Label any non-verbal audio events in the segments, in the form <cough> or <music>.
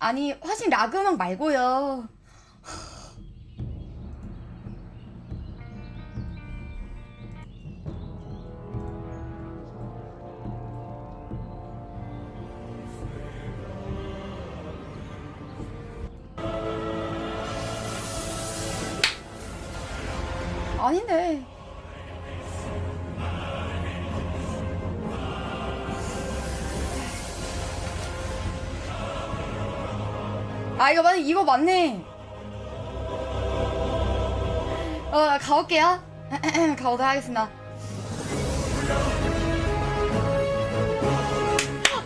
아니 화신 라그 음악 말고요. 아닌데. 아 이거 맞 이거 맞네. 어 가볼게요. <clears throat> 가보도록 하겠습니다.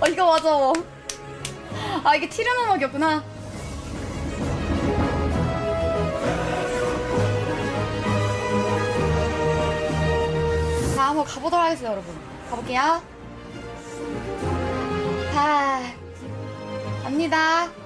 어 이거 맞아. 아 이게 티르 음악이었구나. 자 한번 가보도록 하겠습니다 여러분. 가볼게요. 자 갑니다.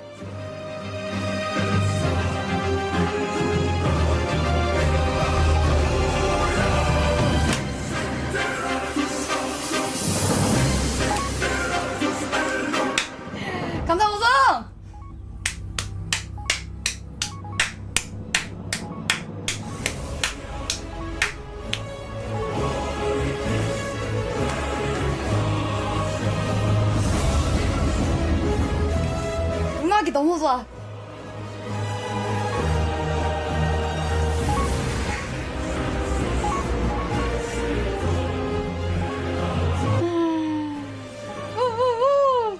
음악이 너무 좋아. 우우우.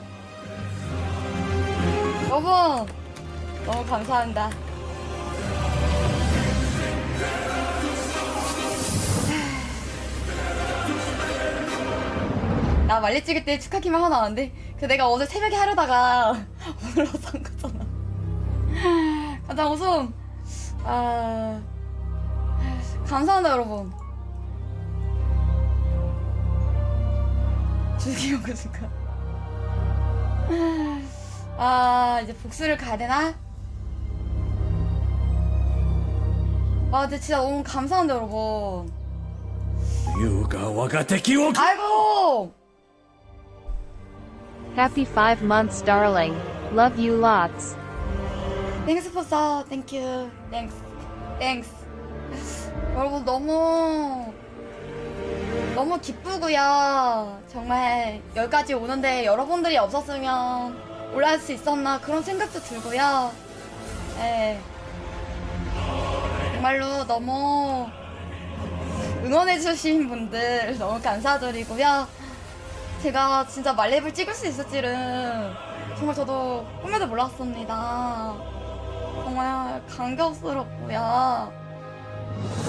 여러분 너무 감사합니다. 나 말리 찍을 때 축하키만 하나 나왔는데 그 내가 어제 새벽에 하려다가 <laughs> 오늘 와서 한 거잖아. 가장 우승. 아 감사합니다 여러분. 주기용 그 순간. 아 이제 복수를 가야 되나? 아 근데 진짜 너무 감사한데 여러분 優が我が敵を 아이고 Happy 5 months, darling. Love you lots. 땡스 포서 땡큐 땡스 땡스 여러분 너무 너무 기쁘고요. 정말 여기까지 오는데 여러분들이 없었으면 올라갈 수 있었나 그런 생각도 들고요. 네. 정말로 너무 응원해주신 분들 너무 감사드리고요 제가 진짜 말렙을 찍을 수 있을지는 정말 저도 꿈에도 몰랐습니다 정말 감격스럽고요.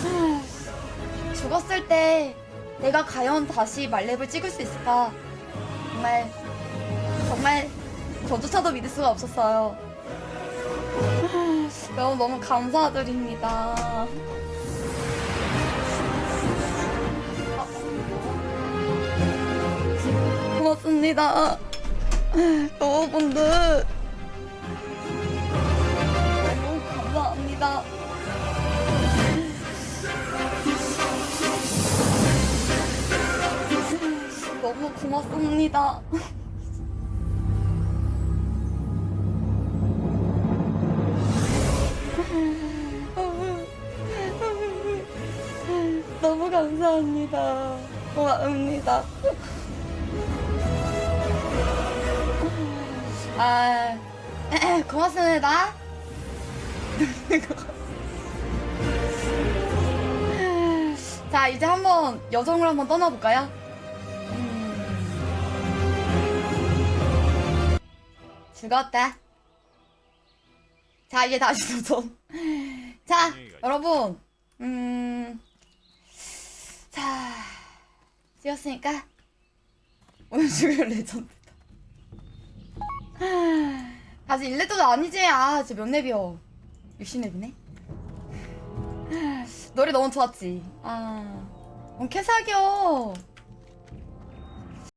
<sighs> 죽었을 때 내가 과연 다시 말렙을 찍을 수 있을까? 정말 정말 저조차도 믿을 수가 없었어요. <sighs> 여러분 너무 감사드립니다. 고맙습니다. 여러분들. 너무 감사합니다. 너무 고맙습니다. 너무 감사합니다. 고맙습니다. 고맙습니다. <laughs> 자, 이제 한번 여정을 한번 떠나볼까요? 음. 즐거웠다. 자, 이제 다시 <laughs> 도전. 자, 여러분. 음. 자, 찍었으니까. 오늘 <laughs> 죽을 레전드다. 아직 1렙도 아니지? 아, 진짜 몇 렙이요? 60렙이네? 노래 너무 좋았지? 아, 어, 캐사겨.